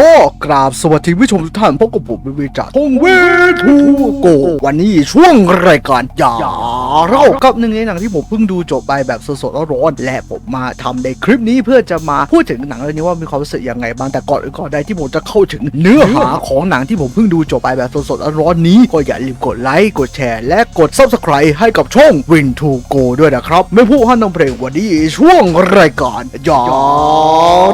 ก็กราบสวัสดีผู้ชมทุกท่านพบกับผมวิวิจักรทงเวทูโก วันนี้ช่วงรายการอย่าเล่ากับหนึ่งในหนังที่ผมเพิ่งดูจบไปแบบสดๆร้อนๆและผมมาทำในคลิปนี้เพื่อจะมาพูดถึงหนังเรื่องนี้ว่ามีความรู้สึกยังไงบ้างแต่ก่อนอื่นก่อนใดที่ผมจะเข้าถึงเนื้อหาของหนังที่ผมเพิ่งดูจบไปแบบสดๆร้อนๆนี้ ก็อย่าลืมกดไลค์กดแชร์และกด subscribe ให้กับช่อง Win to Go ด้วยนะครับ ไม่พูดฮันนงเพลงวันนี้ช่วงรายการอย่า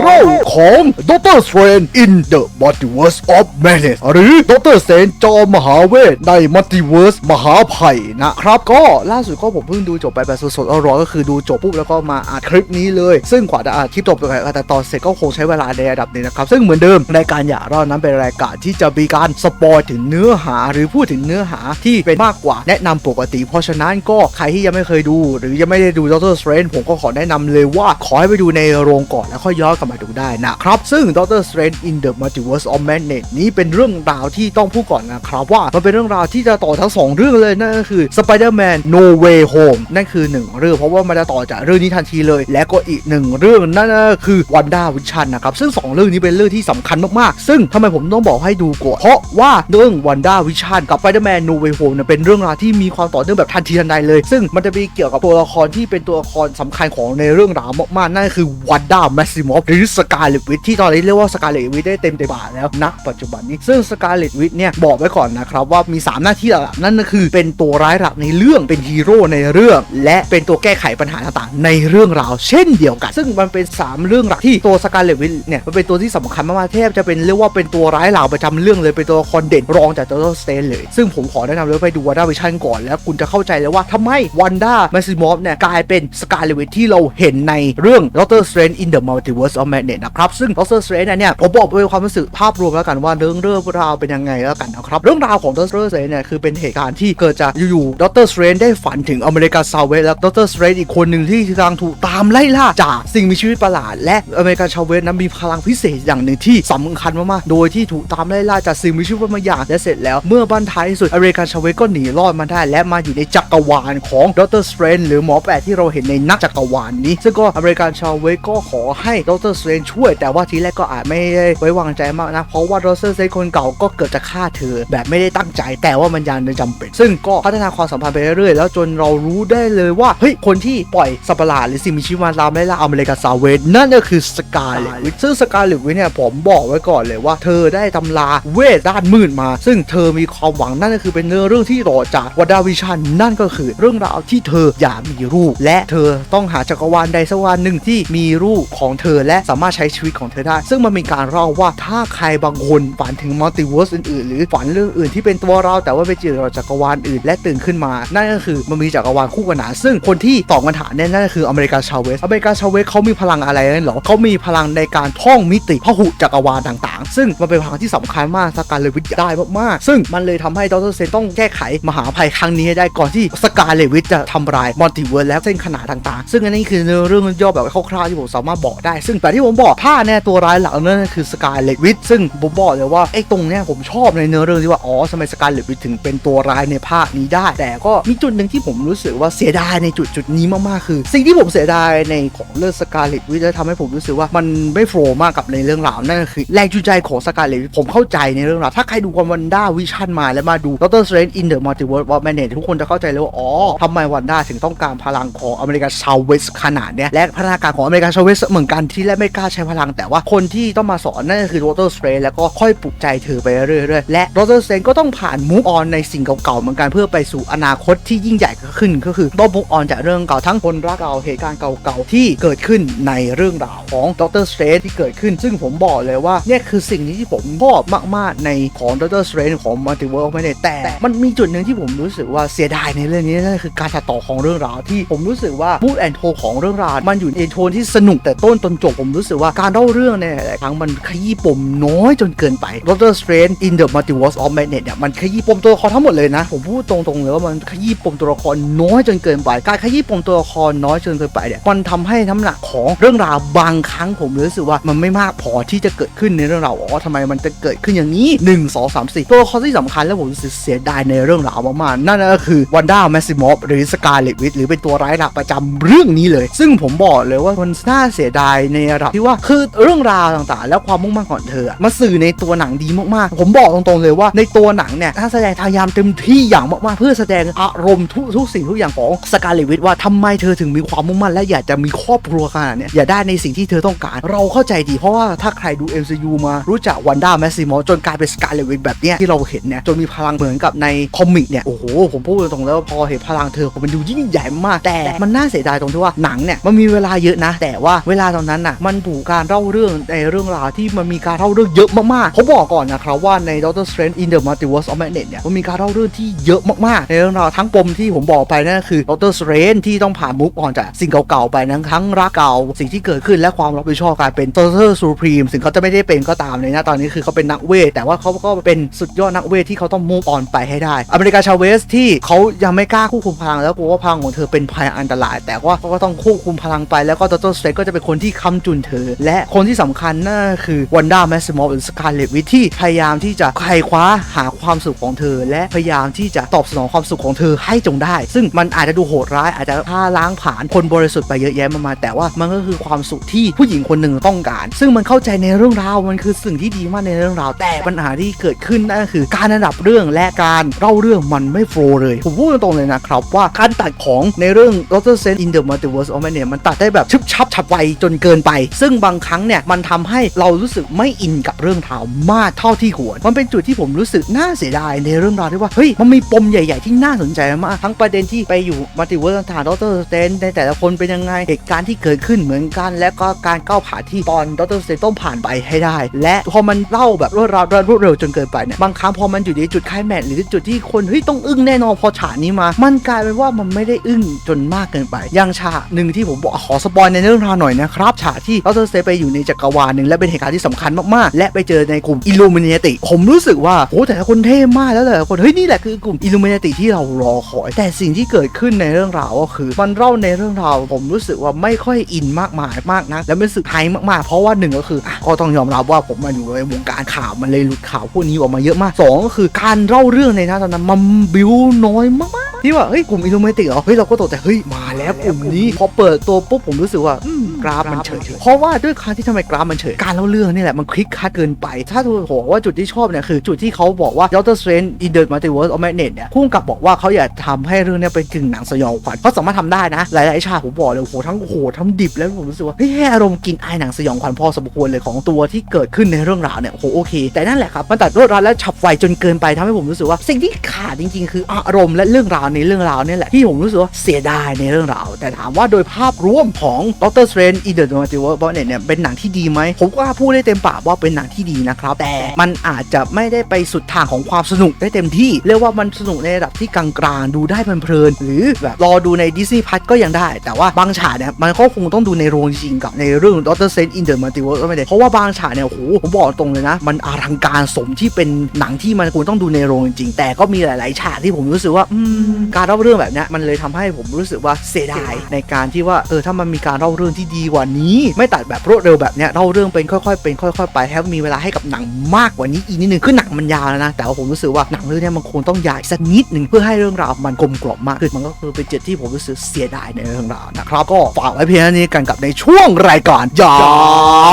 เล่าของ Doctor Strange in the Multiverse of Madness หรือ Doctor Strange จอมมหาเวทใน Multiverse มหาภัยนะครับ ก็ล่าสุดก็ผมเพิ่งดูจบไปแบบสดๆร้อนๆก็คือดูจบปุ๊บแล้วก็มาอัดคลิปนี้เลย ซึ่งกว่าจะอัดคลิปจบไปแต่ตอนเสร็จก็คงใช้เวลาในระดับนึงนะครับ ซึ่งเหมือนเดิมรายการอย่าเล่านั้นเป็นรายการที่จะมีการสปอยถึงเนื้อหาหรือพูดถึงเนื้อหาที่เป็นมากกว่าแนะนำปกติ เพราะฉะนั้นก็ใครที่ยังไม่เคยดู หรือยังไม่ได้ดู Doctor Strange ผมก็ขอแนะนำเลยว่าขอให้ไปดูในโรงก่อนแล้วค่อยย้อนกลับมาดูได้นะครับ ซึ่ง Doctor Strange in the Multiverse of Madness นี้เป็นเรื่องราวที่ต้องพูดก่อนนะครับว่ามันเป็นเรื่องราวที่จะต่อทั้งสองเรื่องเลยนั่นก็คือ Spider-Man No Way Home นั่นคือหนึ่งเรื่องเพราะว่ามันจะต่อจากเรื่องนี้ทันทีเลย และก็อีกหนึ่งเรื่องนั่นก็คือ Wanda Vision นะครับซึ่งสองเรื่องนี้เป็นเรื่องที่สำคัญมากๆ ซึ่งทำไมผมต้องบอกให้ดูก่อนเพราะว่าเรื่อง Wanda Vision กับ Spider-Man No Way Home เนี่ยเป็นเรื่องราวที่มีความต่อเนื่องแบบทันทีทันใดเลย ซึ่งมันจะมีเกี่ยวกับตัวละครที่เป็นตัวละครสำคัญของในเรื่องราวมากๆนั่นคือ Wanda Maximoff หรือ Scarlet Witch ที่ตอนนี้เรียกว่า Scarlet Witch ได้เต็มเต็มบาทแล้วณปัจจุบันนี้ซึ่ง Scarlet Witch เนี่ยบอกไว้ก่อนนะครับว่ามี 3 หน้าที่หลักนั่นก็คือเป็นตัวร้ายหลักในเรื่องเป็นฮีโร่ในเรื่อง และเป็นตัวแก้ไขปัญหาต่างๆ ในเรื่องราวเช่นเดียวกัน ซึ่งมันเป็น 3 เรื่องหลักที่ตัว Scarlet Witch เนี่ยมันเป็นตัวที่สำคัญมากๆแทบจะเป็นเรียกว่าเป็นตัวร้ายหลักประจำเรื่องเลยเป็นตัวละครเด่นรองจาก Doctor Strange เลย ซึ่งผมขอแนะนำเลยไปดู Wanda Vision ก่อนแล้วคุณจะเข้าใจเลยว่าทำไม Wanda Maximoff เนี่ยกลายเป็น Scarlet Witch ที่เราเห็นในเรื่อง Doctor Strange in the Multiverse of Madness นะครับซึ่ง Doctor Strange เนี่ยผมบอกเป็นความรู้สึกภาพรวมแล้วกันว่าเรื่องเรื่องราวเป็นยังไงแล้วกันนะครับ เรื่องราวของ Doctor Strange เนี่ยคือเป็นเหตุการณ์ที่เกิดจากอยู่ๆ Doctor Strange ได้ฝันถึงอเมริกาซาเวสและ Doctor Strange อีกคนหนึ่งที่กำลังถูกตามไล่ล่าจากสิ่งมีชีวิตประหลาด และอเมริกาชาเวสนั้นมีพลังพิเศษอย่างหนึ่งที่สำคัญมากๆโดยที่ถูกตามไล่ล่าจากสิ่งมีชีวิตบางอย่างและเสร็จแล้วเมื่อบันท้ายสุดอเมริกาชาเวสก็หนีรอดมาได้ และมาอยู่ในจักรวาลของ Doctor Strange หรือหมอแปลกที่เราเห็นในนักจักรวาลนี้ ซึ่งก็อเมริกันชาเวสก็ขอให้ Doctor Strange ช่วย แต่ว่าทีแรกก็อาจไม่ได้ไว้วางใจมากนะ เพราะว่า Doctor Strange คนเก่าก็เกิดจะฆ่าเธอ แบบไม่ได้ตั้งใจ แต่ว่ามันยังจำเป็น ซึ่งก็พัฒนาความสัมพันธ์ไปเรื่อยๆ แล้วจนเรารู้ได้เลยว่า เฮ้ย คนที่ปล่อยสัปหลาดหรือสิ่งมีชีวิตมาตามไล่ล่าอเมริกันซาเวสนั่นก็คือสกาเลตวิซึ่งสกาเลตวิเนี่ยผมบอกไว้ก่อนเลยว่า เธอได้ตำราเวทด้านมืดมา ซึ่งเธอมีความหวังนั่นก็คือเป็นเนื้อเรื่องที่ต่อจากวดาวิชันนั่นก็คือเรื่องราวที่เธออยากมีลูกและเธอต้องหาจักรวาลใดสักวันหนึ่งที่มีลูกของเธอและสามารถใช้ชีวิตของเธอได้ ซึ่งมันมีการเล่าว่าถ้าใครบางคนฝันถึงมัลติเวิร์สอื่นๆ หรือฝันเรื่องอื่นที่เป็นตัวเราแต่ว่าไปเจอจักรวาลอื่นและตื่นขึ้นมา นั่นก็คือมันมีจักรวาลคู่ขนานซึ่งคนที่ตอบคำถามเนี่ยนั่นก็คืออเมริกาชาเวสอเมริกาชาเวสเขามีพลังอะไรนั่นหรอเขามีพลังในการท่องมิติพหุจักรวาลต่างๆ ซึ่งมันเป็นพลังที่สำคัญมากสกาเลวิทได้มากๆซึ่งมันเลยทำให้ดรเซนต้องแก้ไขมหาภัยครั้งนี้ให้ได้ก่อนที่สกาเลวิทจะทำลายมัลติเวิร์สและเส้นขนานต่างๆ ซึ่งอันนี้คือเรื่องย่อแบบคร่าวๆที่ผมสามารถบอกได้ ซึ่งแต่ที่ผมบอกผ้าเนี่ยตัวร้ายหลักนั่นคือสกายเลวิทซึ่งผมบอกเลยว่าไอ้ตรงเนี้ยผมชอบในเนื้อเรื่องที่ว่าอ๋อทำไมสกายเลวิทถึงเป็นตัวร้ายในภาคนี้ได้ แต่ก็มีจุดหนึ่งที่ผมรู้สึกว่าเสียดายในจุดจุดนี้มากๆคือ สิ่งที่ผมเสียดายในของเรื่องสการเลตวิทจะทำให้ผมรู้สึกว่ามันไม่โฟล์มากกับในเรื่องราวนั่นก็คือแรงจูงใจของสการเลตผมเข้าใจในเรื่องราวถ้าใครดูกันวันด้าวิชั่นมาแล้วมาดู Doctor Strange in the Multiverse of Madness ทุกคนจะเข้าใจเลยว่าอ๋อทำไมวันด้าถึงต้องการพลังของอเมริกาชาวเวสขนาดเนี้ยและพัฒนาการของอเมริกาชาวเวสเหมือนกันที่แรกไม่กล้าใช้พลังแต่ว่าคนที่ต้องมาสอนนันก็คือ Doctor Strange แล้วก็ค่อยปลุกใจเธอไปเรื่อยๆและ Doctor Strange ก็ต้องผ่านมูฟออนในสิ่งเก่าๆเหมือนกันเพื่อไปสู่อนาคตที่ยิ่งใหญ่ขึ้นก็คือต้องมูฟออนจากเรื่องเก่าทั้งคนรักเก่าเหตุการณ์เก่าๆที่เกิดขึ้นในเรื่องราวของ Doctor Strange ที่เกิดขึ้น ซึ่งผมบอกเลยว่าเนี่ยคือสิ่งที่ผมชอบมาก ๆ ในของ Doctor Strange ของ Multiverse of Madness แต่ มันมีจุดหนึ่งที่ผมรู้สึกว่าเสียดายในเรื่องนี้นั่นคือการตัดต่อของเรื่องราวที่ผมรู้สึกว่า Mood and Tone ของเรื่องราวมันอยู่ในโทนที่สนุกแต่ต้นจนจบผมรู้สึกว่าการเล่าเรื่องเนี่ยหลายครั้งมันขยีี้ปมน้อยจนเกินไป Doctor Strange in the Multiverse of Madness เนี่ยมันขยี้ปมตัวละครทั้งหมดเลยนะ ผมพูดตรงๆเลยว่ามันขยี้ปมตัวละครน้อยจนเกินไป การขยี้ปมตัวละครน้อยจนเกินไปเนี่ยมันทำให้น้ำหนักของเรื่องราวบางครั้งผมรู้สึกว่ามันไม่มากพอที่จะเกิดขึ้นในเรื่องราวอ๋อทำไมมันจะเกิดขึ้นอย่างนี้ 1 2 3 4 ตัวละครที่สำคัญและผมรู้สึกเสียดายในเรื่องราวมากๆนั่นก็คือวันด้าแมสซิมอฟหรือสกาเลตวิทหรือเป็นตัวร้ายหลักประจำเรื่องนี้เลย ซึ่งผมบอกเลยว่ามันน่าเสียดายในระดับที่ว่าคือเรื่องราวต่างๆ และความมุ่งมั่องเธอมาสื่อในตัวหนังดีมากๆ ผมบอกตรงๆเลยว่าในตัวหนังเนี่ยถ้าแสดงพยายามเต็มที่อย่างมากๆ เพื่อแสดงอารมณ์ทุกทุกสิ่งทุกอย่างของสกาเลวิทว่าทำไมเธอถึงมีความมุ่งมั่นและอยากจะมีครอบครัวขนาดเนี้ยอย่าได้ในสิ่งที่เธอต้องการ เราเข้าใจดีเพราะว่าถ้าใครดู MCU มารู้จักวันด้าแมสซิมอจนกลายเป็นสกาเลวิทแบบเนี้ยที่เราเห็นเนี่ยจนมีพลังเหมือนกับในคอมิกเนี่ยโอ้โหผมพูดตรงๆแล้วว่าพอเห็นพลังเธอมันดูยิ่งใหญ่มากแต่มันน่าเสียดายตรงที่ว่าหนังเนี่ยมันมีเวลาเยอะนะ แต่ว่าเวลาตอนนั้นน่ะมันถูกการเล่าเรื่องในเรื่องราวที่มันมีการเล่าเรื่องเยอะมากๆผมบอกก่อนนะครับว่าใน Doctor Strange in the Multiverse of Madness เนี่ยมันมีการเล่าเรื่องที่เยอะมากๆ ในเรื่องราวทั้งปมที่ผมบอกไปนั่นคือ Doctor Strange ที่ต้องผ่านมุกออนจากสิ่งเก่าๆไปนั้นทั้งรักเก่าสิ่งที่เกิดขึ้นและความรับผิดชอบกายเป็น Doctor Supreme ถึงเขาจะไม่ได้เป็นก็ตามในหน้ตอนนี้คือเขาเป็นนักเวทแต่ว่าเขาก็เป็นสุดยอดนักเวทที่เขาต้องมุกออนไปให้ได้ อเมริกาชาเวสที่เขายังไม่กล้าควบคุมพลังแล้วกลัวว่าพลังของเธอเป็นภัยอันตราย แต่ว่าเขาก็ต้องควบคุมพลังไปแล้วก็ Doctor Strange ก็จะเป็นคนที่ค้ำจุนเธอ และคนที่สำคัญนั่นคือวันด้าแมสซิมอลหรือสกาเลตวิที่พยายามที่จะไขคว้าหาความสุขของเธอ และพยายามที่จะตอบสนองความสุขของเธอให้จงได้ ซึ่งมันอาจจะดูโหดร้ายอาจจะฆ่าล้างผลาญคนบริสุทธิ์ไปเยอะแยะมากมายแต่ว่ามันก็คือความสุขที่ผู้หญิงคนหนึ่งต้องการ ซึ่งมันเข้าใจในเรื่องราวมันคือสิ่งที่ดีมากในเรื่องราว แต่ปัญหาที่เกิดขึ้นนั่นก็คือ การระดับเรื่องและการเล่าเรื่องมันไม่โฟล์เลย ผมพูดตรงๆเลยนะครับว่าการตัดของในเรื่อง Doctor Strange in the Multiverse of Madness มันตัดได้แบบชึบชับฉับไวจนเกินไป ซึ่งบางครั้งเนี่ยมันทำให้เรารู้สึกไม่อินกับเรื่องราวมากเท่าที่ควร มันเป็นจุดที่ผมรู้สึกน่าเสียดายในเรื่องราวที่ว่า เฮ้ย มันมีปมใหญ่ๆที่น่าสนใจมาก ทั้งประเด็นที่ไปอยู่มัลติเวิร์สต่างๆดรสเตนในแต่ละคนเป็นยังไง เหตุการณ์ที่เกิดขึ้นเหมือนกัน และก็การก้าวผ่านที่ตอนดรสเตนต้องผ่านไปให้ได้ และพอมันเล่าแบบรวดเร็วรวดเร็วจนเกินไปเนี่ย บางครั้งพอมันอยู่ในจุดคลแม็กซ์หรือจุดที่คนเฮ้ยต้องอึ้งแน่นอนพอฉากนี้มา มันกลายเป็นว่ามันไม่ได้อึ้งจนมากเกินไปอย่างฉากหนึ่งที่ผมบอกขอสปอยในเรื่องราวหน่อยนะครับฉากที่ดรสเตนไปอยู่ในจักรวาลหนึ่งและเป็นเหตุการณ์ที่สำคัญมากๆ และไปเจอในกลุ่มอิลูมิน a ติผมรู้สึกว่าโอ้แต่ละคนเท่มากแล้วแต่ละคน เฮ้ย นี่แหละคือกลุ่มอิลูมิน a ติที่เรารอคอย แต่สิ่งที่เกิดขึ้นในเรื่องราวก็คือมันเล่าในเรื่องราว ผมรู้สึกว่าไม่ค่อยอินมากมายมากนะและเป็นสึกไฮมากๆ เพราะว่าหนึ่งก็คืออก็ต้องยอมรับว่าผมมาอยู่ในวงการข่าวมันเลยหลุดข่าวพวกนี้ออกมาเยอะมากสองก็คือการเล่าเรื่องในนั้นตอนนั้นมันบิวน้อยมากๆที่ว่าเฮ้ยกลุ่มอิลูมิน a ติเหรอเฮ้ยเราก็ตกใจเฮ้ยมาแล้วกลุ่มนี้พอเปิดตัวปุ๊บผมรู้สึกว่าอืมกราฟมันเฉยๆเพราะว่าด้วยการที่ทำไมกราฟมันเฉยการเล่าเรื่องนี่แหละมันคลิกคัดเกินไป ถ้าทุกคนบอกว่าจุดที่ชอบเนี่ยคือจุดที่เขาบอกว่า Doctor Strange in the Multiverse of Madness เนี่ยพุ่งกับบอกว่าเขาอยากทำให้เรื่องเนี้ยเป็นกึ่งหนังสยองขวัญเขาสามารถทำได้นะ หลายๆฉากผมบอกเลยโอ้โหทั้งโหดทั้งดิบแล้วผมรู้สึกว่าเฮ้ยให้อารมณ์กินไอายหนังสยองขวัญพอสมควรเลยของตัวที่เกิดขึ้นในเรื่องราวเนี่ยโอ้โหโอเค แต่นั่นแหละครับมันตัดรวดรัดและฉับไวจนเกินไปทำให้ผมรู้สึกว่า สิ่งที่ขาดจริงๆ คืออารมณ์และเรื่องราวในเรื่องราวเนี่ยแหละที่ผมรู้สึกว่าเสียดายในเรื่องราว แต่ถามว่าโดยภาพรวมของ Doctor Strange in the Multiverse of Madness เนี่ยเป็นหนังที่ดีไหมผมก็พูดได้เต็มปากว่าเป็นหนังที่ดีนะครับ แต่มันอาจจะไม่ได้ไปสุดทางของความสนุกได้เต็มที่ เรียกว่ามันสนุกในระดับที่กลางๆดูได้เพลินๆหรือแบบรอดูใน Disney Plus ก็ยังได้ แต่ว่าบางฉากเนี่ยมันก็คงต้องดูในโรงจริงๆกับในเรื่อง Doctor Strange in the Multiverse of Madness เพราะว่าบางฉากเนี่ยโอ้โหผมบอกตรงเลยนะ มันอลังการสมที่เป็นหนังที่มันควรต้องดูในโรงจริงๆแต่ก็มีหลาย ๆ ฉากที่ผมรู้สึกว่าอืมการเล่าเรื่องแบบเนี้ยมันเลยทำให้ผมรู้สึกว่าเสียดายในการที่ว่าเออถ้ามันมีการเล่าเรื่องที่ดีกว่านี้ ไม่ตัดแบบรวดเร็วแบบเนี้ยเล่าเรื่องเป็นค่อยๆเป็นค่อยๆไปให้มีเวลาให้กับหนังมากกว่านี้อีกนิดนึงคือหนังมันยาวแล้วนะแต่ว่าผมรู้สึกว่าหนังเรื่องนี้มันคงต้องยาวอีกสักนิดหนึ่งเพื่อให้เรื่องราวมันกลมกล่อมมากขึ้นมันก็คือเป็นจุดที่ผมรู้สึกเสียดายในเรื่องราวนะครับก็ฝากไว้เพียงเท่านี้กันกับในช่วงรายการอย่า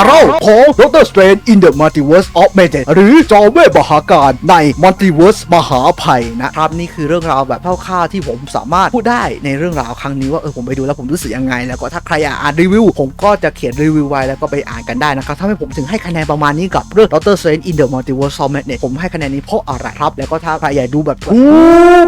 เล่าของ Doctor Strange in the Multiverse of Madness หรือจอมเวทมหาการใน Multiverse มหาภัยนะครับนี่คือเรื่องราวแบบคร่าวๆที่ผมสามารถพูดได้ในเรื่องราวครั้งนี้ว่าเออผมไปดูแล้วผมรู้สึกยังไง แล้วก็ถ้าใครอยากอ่านรีวิวผมก็จะเขียนรีวิวไว้แล้วก็ไปอ่านกันได้นะครับถ้าให้ผมถึงให้คะแนนประมาณนี้กับเรื่อง Doctor Strange in the Multiverse of Madness ผมให้คะแนนนี้เพราะอะไรครับ แล้วก็ถ้าใครอยากดูแบบทุก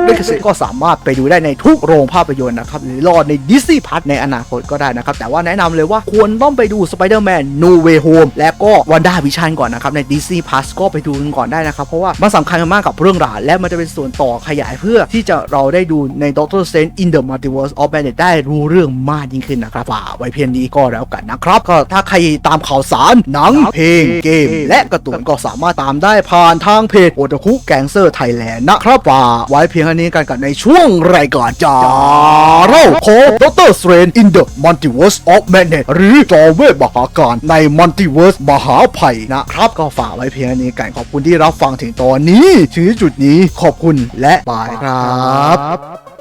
ลิขสิทธิ์ก็สามารถไปดูได้ในทุกโรงภาพยนตร์นะครับหรือรอใน Disney Plus ในอนาคตก็ได้นะครับ แต่ว่าแนะนำเลยว่าควรต้องไปดู Spider-Man No Way Home และก็ WandaVision ก่อนนะครับ ใน Disney Plus ก็ไปดูกันก่อนได้นะครับ เพราะว่ามันสำคัญมากกับเรื่องราวและมันจะเป็นส่วนต่อขยายเพื่อที่จะเราได้ดูใน Doctor Strange in the Multiverse of Madness ได้รู้เรื่องมากยิ่งขึ้นนะครับฝากไว้เพียงนี้ก็แล้วกันนะครับก็ถ้าใครตามข่าวสารหนังเพลงเกม และการ์ตูนก็สามารถตามได้ผ่านทางเพจโอตาคุแกงเซอร์ไทยแลนด์นะครับฝากไว้เพียงเท่านี้กันกับในช่วงรายการจาเล่าของ Doctor Strange in the Multiverse of Madness หรือจอเวทมหาการใน Multiverse มหาภัยนะครับ ก็ฝากไว้เพียงเท่านี้กันขอบคุณที่รับฟังถึงตอนนี้ถึงจุดนี้ขอบคุณและบายครับ